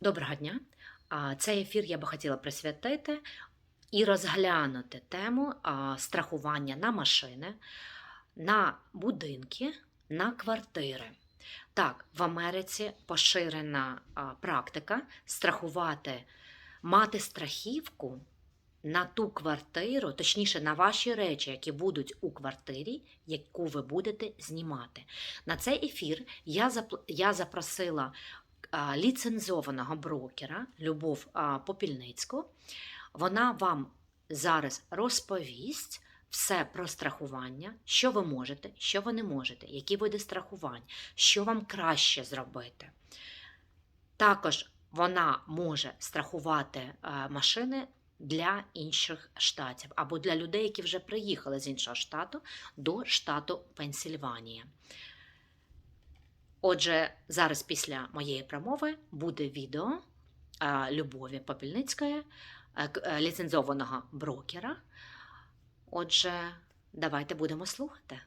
Доброго дня. Цей ефір я би хотіла присвятити і розглянути тему страхування на машини, на будинки, на квартири. Так, в Америці поширена практика страхувати, мати страхівку на ту квартиру, точніше, на ваші речі, які будуть у квартирі, яку ви будете знімати. На цей ефір я, запросила ліцензованого брокера Любов Попільницьку. Вона вам зараз розповість все про страхування, що ви можете, що ви не можете, які види страхувань, що вам краще зробити. Також вона може страхувати машини для інших штатів або для людей, які вже приїхали з іншого штату до штату Пенсільванія. Отже, зараз після моєї промови буде відео Любові Попільницької, е, е, ліцензованого брокера. Отже, давайте будемо слухати.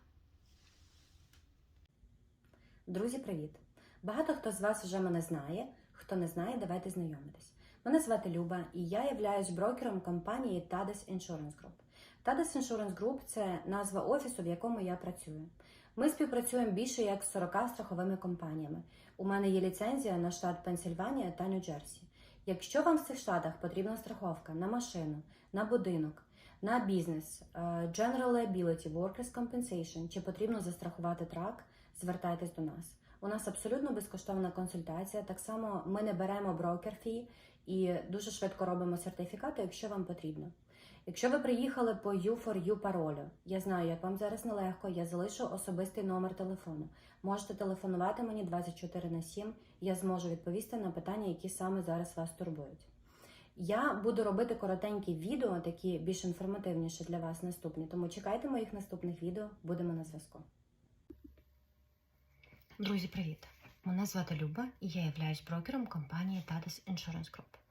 Друзі, привіт! Багато хто з вас вже мене знає. Хто не знає, давайте знайомитись. Мене звати Люба, і я являюсь брокером компанії Tades Insurance Group. Tades Insurance Group – це назва офісу, в якому я працюю. Ми співпрацюємо більше як з 40 страховими компаніями. У мене є ліцензія на штат Пенсільванія та Нью-Джерсі. Якщо вам в цих штатах потрібна страховка на машину, на будинок, на бізнес, е, General Liability, Workers' Compensation, чи потрібно застрахувати трак, звертайтесь до нас. У нас абсолютно безкоштовна консультація. Так само ми не беремо брокер фі і дуже швидко робимо сертифікати, якщо вам потрібно. Якщо ви приїхали по U4U паролю, я знаю, як вам зараз нелегко, я залишу особистий номер телефону. Можете телефонувати мені 24 на 7, я зможу відповісти на питання, які саме зараз вас турбують. Я буду робити коротенькі відео, такі більш інформативніші для вас наступні, тому чекайте моїх наступних відео, будемо на зв'язку. Друзі, привіт! Мене звати Люба і я являюсь брокером компанії Tades Insurance Group.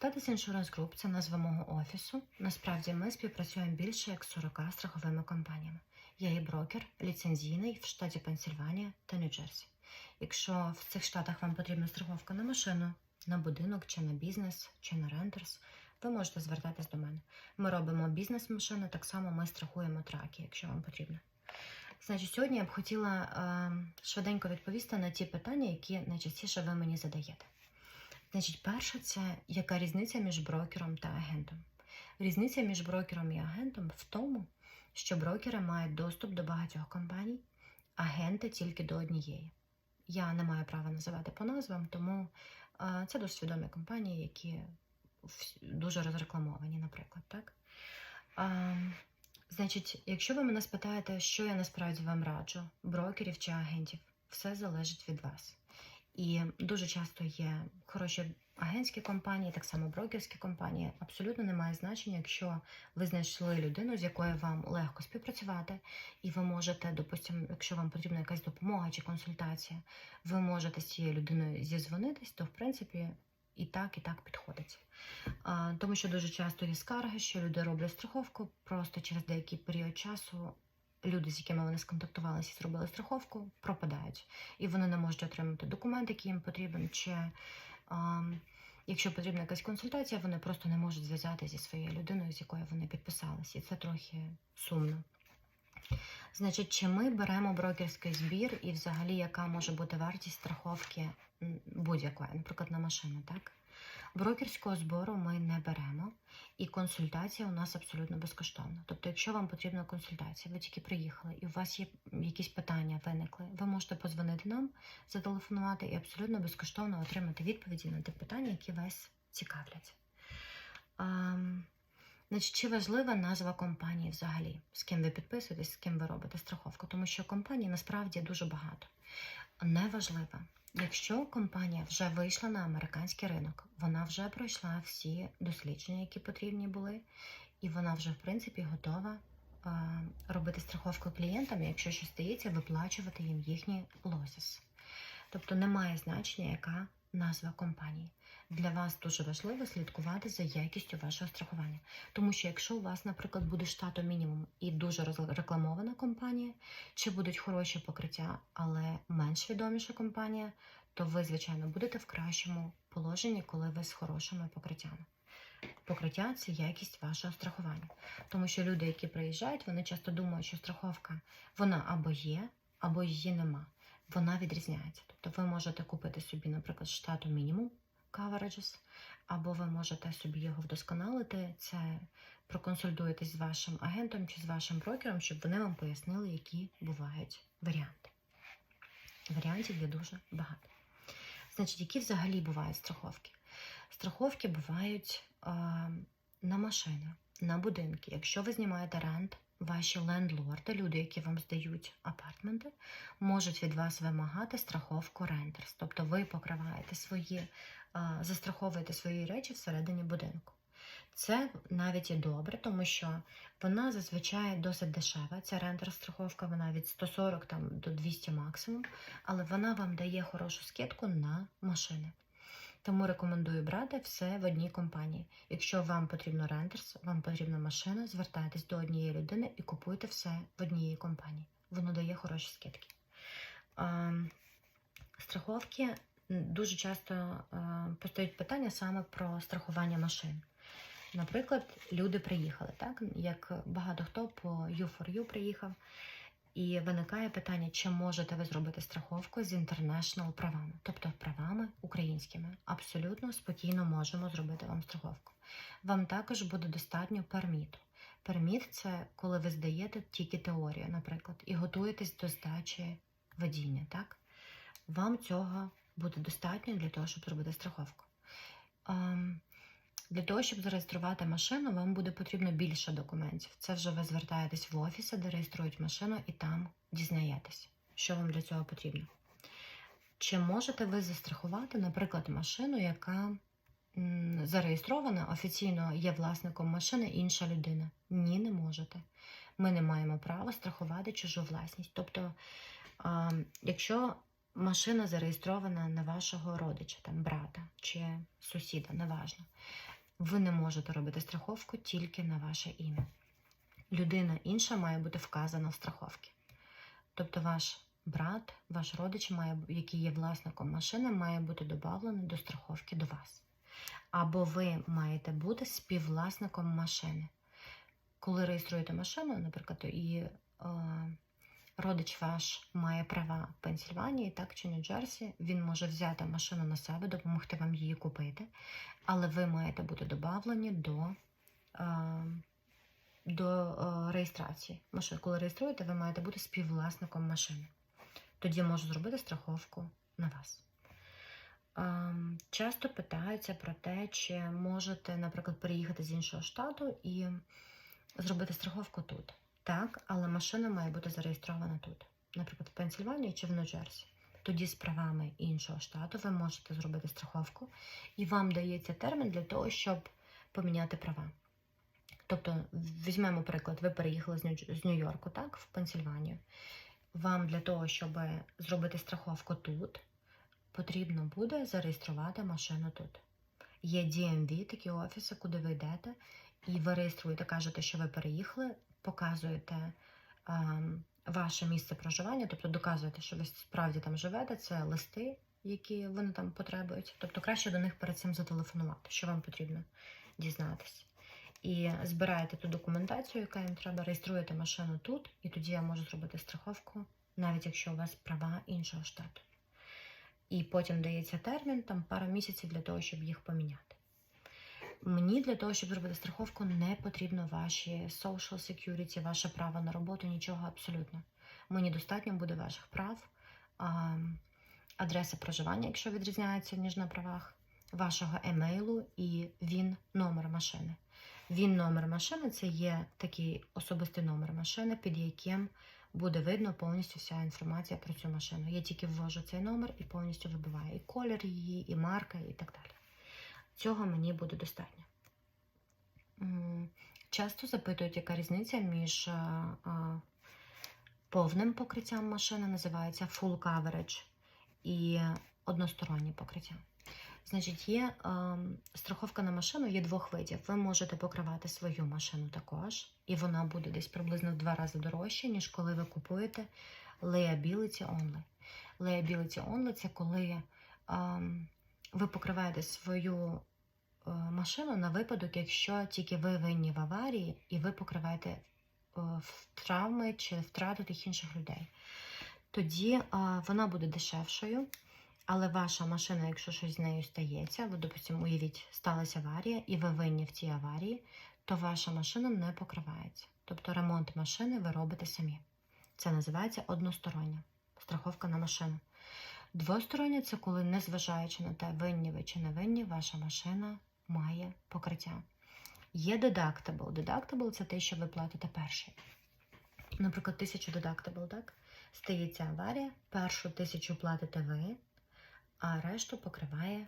Tades Insurance Group – це назва мого офісу. Насправді ми співпрацюємо більше як з 40 страховими компаніями. Я є брокер ліцензійний в штаті Пенсільванія та Нью-Джерсі. Якщо в цих штатах вам потрібна страховка на машину, на будинок чи на бізнес, чи на рентерс, ви можете звертатись до мене. Ми робимо бізнес-машини, так само ми страхуємо траки, якщо вам потрібно. Значить, сьогодні я б хотіла е, швиденько відповісти на ті питання, які найчастіше ви мені задаєте. Значить, перше, це яка різниця між брокером та агентом? Різниця між брокером і агентом в тому, що брокери мають доступ до багатьох компаній, агенти тільки до однієї. Я не маю права називати по назвам, тому це досить відомі компанії, які дуже розрекламовані, наприклад, так? Ем, Значить, якщо ви мене спитаєте, що я насправді вам раджу, брокерів чи агентів, все залежить від вас. І дуже часто є хороші агентські компанії, так само брокерські компанії. Абсолютно немає значення, якщо ви знайшли людину, з якою вам легко співпрацювати, і ви можете, допустимо, якщо вам потрібна якась допомога чи консультація, ви можете з цією людиною зізвонитись, то в принципі і так, і так підходить. А, Тому що дуже часто є скарги, що люди роблять страховку, просто через деякий період часу люди, з якими вони сконтактувалися зробили страховку, пропадають. І вони не можуть отримати документ, який їм потрібен, чи а, якщо потрібна якась консультація, вони просто не можуть зв'язатися зі своєю людиною, з якою вони підписалися. І це трохи сумно. Значить, чи ми беремо брокерський збір і взагалі яка може бути вартість страховки будь-якої, наприклад, на машину, так? Брокерського збору ми не беремо, і консультація у нас абсолютно безкоштовна. Тобто, якщо вам потрібна консультація, ви тільки приїхали і у вас є якісь питання виникли, ви можете позвонити нам, зателефонувати і абсолютно безкоштовно отримати відповіді на ті питання, які вас цікавлять. Значить, чи важлива назва компанії взагалі? З ким ви підписуєтесь, з ким ви робите страховку? Тому що компаній насправді дуже багато. Неважливо. Якщо компанія вже вийшла на американський ринок, вона вже пройшла всі дослідження, які потрібні були, і вона вже, в принципі, готова е, робити страховку клієнтам, якщо щось стається, виплачувати їм їхні лосіс. Тобто немає значення, яка назва компанії. Для вас дуже важливо слідкувати за якістю вашого страхування. Тому що якщо у вас, наприклад, буде штату мінімум і дуже рекламована компанія, чи будуть хороші покриття, але менш відоміша компанія, то ви, звичайно, будете в кращому положенні, коли ви з хорошими покриттями. Покриття це якість вашого страхування. Тому що люди, які приїжджають, вони часто думають, що страховка вона або є, або її нема. Вона відрізняється. Тобто ви можете купити собі, наприклад, штату мінімум coverages, або ви можете собі його вдосконалити. Це проконсультуєтесь з вашим агентом чи з вашим брокером, щоб вони вам пояснили, які бувають варіанти. Варіантів є дуже багато. Значить, які взагалі бувають страховки? Страховки бувають е, на машини, на будинки. Якщо ви знімаєте рент, ваші лендлорди, люди, які вам здають апартменти, можуть від вас вимагати страховку рентерс. Тобто ви покриваєте свої, застраховуєте свої речі всередині будинку. Це навіть і добре, тому що вона зазвичай досить дешева. Ця рентер-страховка, вона від 140 там, до 200 максимум, але вона вам дає хорошу скидку на машини. Тому рекомендую брати все в одній компанії. Якщо вам потрібно рентерс, вам потрібна машина, звертайтесь до однієї людини і купуйте все в одній компанії. Воно дає хороші скидки. А, страховки м, дуже часто а, постають питання саме про страхування машин. Наприклад, люди приїхали, так як багато хто по U4U приїхав, і виникає питання, чи можете ви зробити страховку з international правами, тобто правами українськими. Абсолютно спокійно можемо зробити вам страховку. Вам також буде достатньо перміту. Перміт це коли ви здаєте тільки теорію, наприклад, і готуєтесь до здачі водіння. Так? Вам цього буде достатньо для того, щоб зробити страховку. Ем, для того, щоб зареєструвати машину, вам буде потрібно більше документів. Це вже ви звертаєтесь в офіси, де реєструють машину, і там дізнаєтесь, що вам для цього потрібно. Чи можете ви застрахувати, наприклад, машину, яка зареєстрована, офіційно є власником машини інша людина? Ні, не можете. Ми не маємо права страхувати чужу власність. Тобто, якщо машина зареєстрована на вашого родича, там брата чи сусіда, неважно ви не можете робити страховку тільки на ваше ім'я. Людина інша має бути вказана в страховці. Тобто ваш брат, ваш родич, має, який є власником машини, має бути додавлений до страховки до вас. Або ви маєте бути співвласником машини. Коли реєструєте машину, наприклад, і е, родич ваш має права в Пенсільванії, так чи Нью-Джерсі, він може взяти машину на себе, допомогти вам її купити, але ви маєте бути додавлені до, е, до е, реєстрації. Машин. Коли реєструєте, ви маєте бути співвласником машини. Тоді можу зробити страховку на вас. Ем, Часто питаються про те, чи можете, наприклад, переїхати з іншого штату і зробити страховку тут. Так, але машина має бути зареєстрована тут, наприклад, в Пенсільванії чи в Нью-Джерсі. Тоді з правами іншого штату ви можете зробити страховку, і вам дається термін для того, щоб поміняти права. Тобто, візьмемо приклад, ви переїхали з Нью- з Нью-Йорку, так, в Пенсільванію. Вам для того, щоб зробити страховку тут, потрібно буде зареєструвати машину тут. Є DMV, такі офіси, куди ви йдете, і ви реєструєте, кажете, що ви переїхали, показуєте ем, ваше місце проживання, тобто доказуєте, що ви справді там живете, це листи, які вони там потребують. Тобто краще до них перед цим зателефонувати, що вам потрібно дізнатися. І збираєте ту документацію, яка їм треба, реєструєте машину тут, і тоді я можу зробити страховку, навіть якщо у вас права іншого штату. І потім дається термін, там пару місяців для того, щоб їх поміняти. Мені для того, щоб зробити страховку, не потрібно ваші social security, ваше право на роботу, нічого абсолютно. Мені достатньо буде ваших прав, а, адреса проживання, якщо відрізняється, ніж на правах, вашого емейлу і він номер машини. Він номер машини це є такий особистий номер машини, під яким буде видно повністю вся інформація про цю машину. Я тільки ввожу цей номер і повністю вибиваю і колір її, і марка, і так далі. Цього мені буде достатньо. Часто запитують, яка різниця між а, а, повним покриттям машини, називається full coverage, і одностороннє покриття. Значить, є е, страховка на машину є двох видів. Ви можете покривати свою машину також, і вона буде десь приблизно в два рази дорожче, ніж коли ви купуєте liability only. Liability only – це коли е, ви покриваєте свою е, машину на випадок, якщо тільки ви винні в аварії, і ви покриваєте е, травми чи втрату тих інших людей. Тоді е, вона буде дешевшою, але ваша машина, якщо щось з нею стається, ви, допустимо, уявіть, сталася аварія, і ви винні в цій аварії, то ваша машина не покривається. Тобто ремонт машини ви робите самі. Це називається одностороння страховка на машину. Двостороння це коли, незважаючи на те, винні ви чи не винні, ваша машина має покриття. Є дедактабл. Дедактабл це те, що ви платите перший. Наприклад, тисячу дедактабл, так? Стається аварія, першу тисячу платите ви, а решту покриває,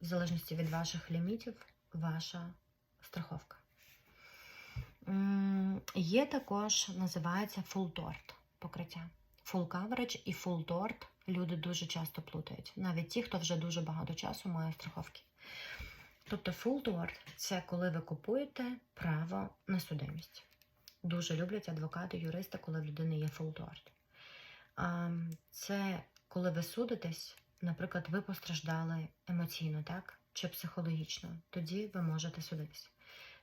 в залежності від ваших лімітів, ваша страховка. Є також, називається full tort покриття. Full coverage і full tort люди дуже часто плутають. Навіть ті, хто вже дуже багато часу має страховки. Тобто full tort – це коли ви купуєте право на судимість. Дуже люблять адвокати, юристи, коли в людини є full. А, Це коли ви судитесь, наприклад, ви постраждали емоційно, так? Чи психологічно, тоді ви можете судитись.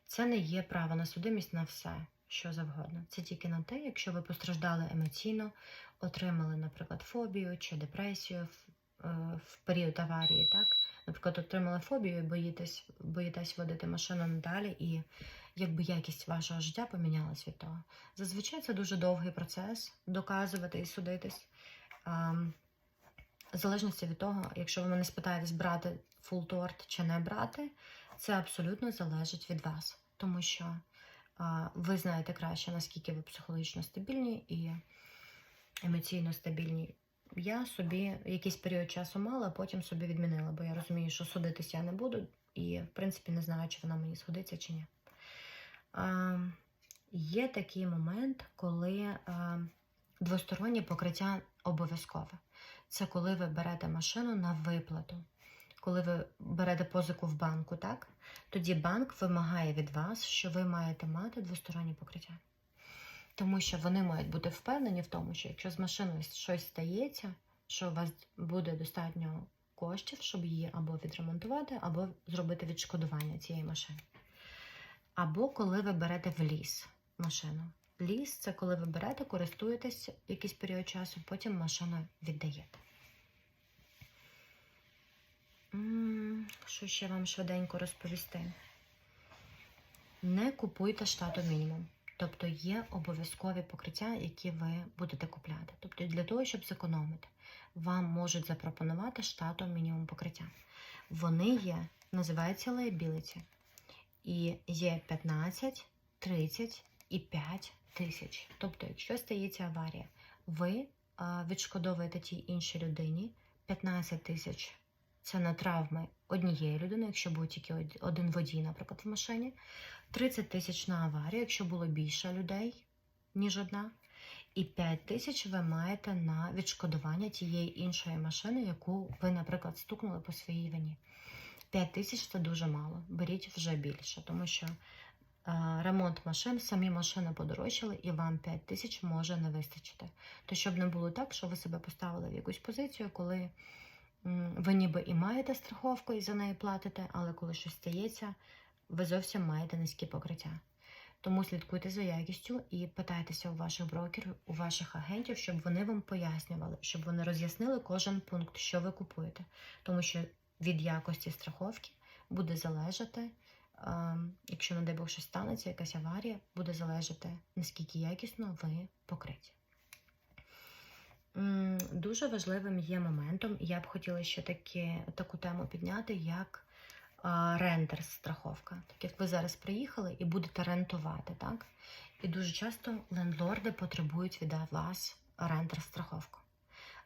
Це не є право на судимість на все, що завгодно. Це тільки на те, якщо ви постраждали емоційно, отримали, наприклад, фобію чи депресію в, е, в період аварії, так? Наприклад, отримали фобію і боїтесь, боїтесь водити машину надалі, і якби якість вашого життя помінялась від того. Зазвичай це дуже довгий процес доказувати і судитись. А, в залежності від того, якщо ви мене спитаєтесь, брати full торт чи не брати, це абсолютно залежить від вас, тому що а, ви знаєте краще, наскільки ви психологічно стабільні і емоційно стабільні. Я собі якийсь період часу мала, а потім собі відмінила, бо я розумію, що судитись я не буду, і, в принципі, не знаю, чи вона мені сходиться чи ні. А, є такий момент, коли а, двостороннє покриття обов'язкове. Це коли ви берете машину на виплату. Коли ви берете позику в банку, так? Тоді банк вимагає від вас, що ви маєте мати двостороннє покриття. Тому що вони мають бути впевнені в тому, що якщо з машиною щось стається, що у вас буде достатньо коштів, щоб її або відремонтувати, або зробити відшкодування цієї машини. Або коли ви берете в ліс машину. Ліс це коли ви берете, користуєтесь якийсь період часу, потім машину віддаєте. Що ще вам швиденько розповісти? Не купуйте штату мінімум. Тобто є обов'язкові покриття, які ви будете купляти. Тобто для того, щоб зекономити, вам можуть запропонувати штату мінімум покриття. Вони є, називаються liability. І є 15, 30 і 5 тисяч. Тобто, якщо стається аварія, ви відшкодовуєте тій іншій людині 15 тисяч. Це на травми однієї людини, якщо був тільки один водій, наприклад, в машині. 30 тисяч на аварію, якщо було більше людей, ніж одна. І 5 тисяч ви маєте на відшкодування тієї іншої машини, яку ви, наприклад, стукнули по своїй вині. 5 тисяч це дуже мало. Беріть вже більше, тому що е, ремонт машин, самі машини подорожчали, і вам 5 тисяч може не вистачити. То щоб не було так, що ви себе поставили в якусь позицію, коли ви ніби і маєте страховку і за неї платите, але коли щось стається, ви зовсім маєте низькі покриття. Тому слідкуйте за якістю і питайтеся у ваших брокерів, у ваших агентів, щоб вони вам пояснювали, щоб вони роз'яснили кожен пункт, що ви купуєте. Тому що від якості страховки буде залежати, якщо, не дай Бог, щось станеться, якась аварія, буде залежати, наскільки якісно ви покриті. Дуже важливим є моментом, я б хотіла ще таки, таку тему підняти, як а, рентер страховка. Так як ви зараз приїхали і будете рентувати, так? І дуже часто лендлорди потребують від вас рентер страховку.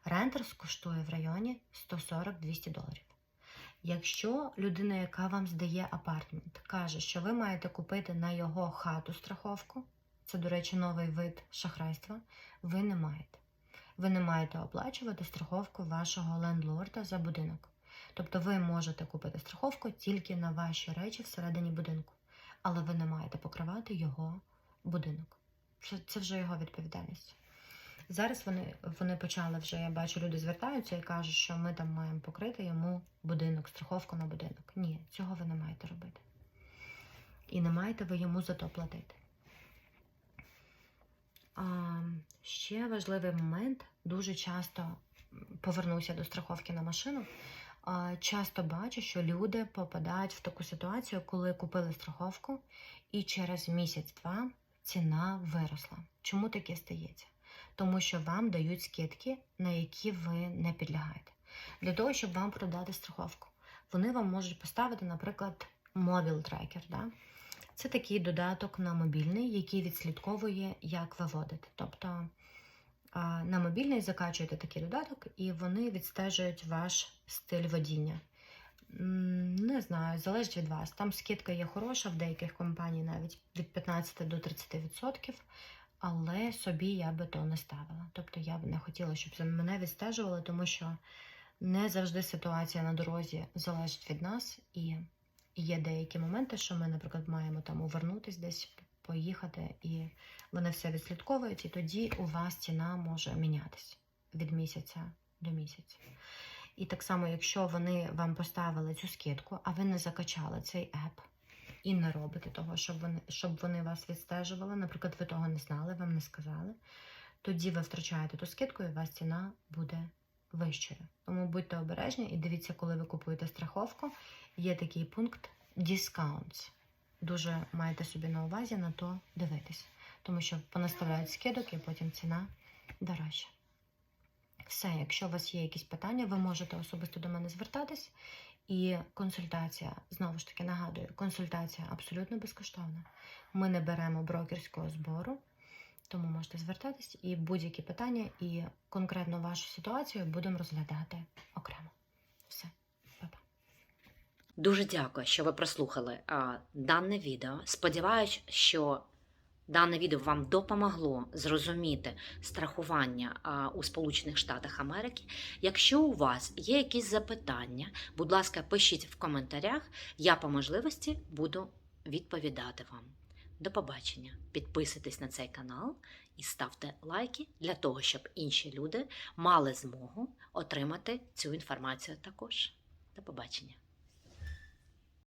Рентер коштує в районі 140-200 доларів. Якщо людина, яка вам здає апартмент, каже, що ви маєте купити на його хату страховку, це, до речі, новий вид шахрайства, ви не маєте. Ви не маєте оплачувати страховку вашого лендлорда за будинок. Тобто ви можете купити страховку тільки на ваші речі всередині будинку, але ви не маєте покривати його будинок. Це, це вже його відповідальність. Зараз вони, вони почали вже, я бачу, люди звертаються і кажуть, що ми там маємо покрити йому будинок, страховку на будинок. Ні, цього ви не маєте робити. І не маєте ви йому за то платити. Ще важливий момент. Дуже часто повернуся до страховки на машину. Часто бачу, що люди попадають в таку ситуацію, коли купили страховку, і через місяць-два ціна виросла. Чому таке стається? Тому що вам дають скидки, на які ви не підлягаєте. Для того, щоб вам продати страховку, вони вам можуть поставити, наприклад, мобіл трекер. Да? Це такий додаток на мобільний, який відслідковує, як ви водите. Тобто на мобільний закачуєте такий додаток, і вони відстежують ваш стиль водіння. Не знаю, залежить від вас. Там скидка є хороша, в деяких компаній навіть від 15 до 30%, але собі я би то не ставила. Тобто я б не хотіла, щоб мене відстежували, тому що не завжди ситуація на дорозі залежить від нас, і є деякі моменти, що ми, наприклад, маємо там увернутись десь, поїхати, і вони все відслідковують, і тоді у вас ціна може мінятись від місяця до місяця. І так само, якщо вони вам поставили цю скидку, а ви не закачали цей еп і не робите того, щоб вони, щоб вони вас відстежували, наприклад, ви того не знали, вам не сказали, тоді ви втрачаєте ту скидку, і у вас ціна буде вищою. Тому будьте обережні і дивіться, коли ви купуєте страховку, є такий пункт discounts. Дуже маєте собі на увазі на то дивитись, тому що понаставляють скидок і потім ціна дорожча. Все, якщо у вас є якісь питання, ви можете особисто до мене звертатись. І консультація, знову ж таки нагадую, консультація абсолютно безкоштовна. Ми не беремо брокерського збору, тому можете звертатись і будь-які питання, і конкретно вашу ситуацію будемо розглядати окремо. Все, па-па. Дуже дякую, що ви прослухали а, дане відео. Сподіваюсь, що дане відео вам допомогло зрозуміти страхування а, у Сполучених Штатах Америки. Якщо у вас є якісь запитання, будь ласка, пишіть в коментарях. Я по можливості буду відповідати вам. До побачення. Підписуйтесь на цей канал і ставте лайки для того, щоб інші люди мали змогу отримати цю інформацію також. До побачення.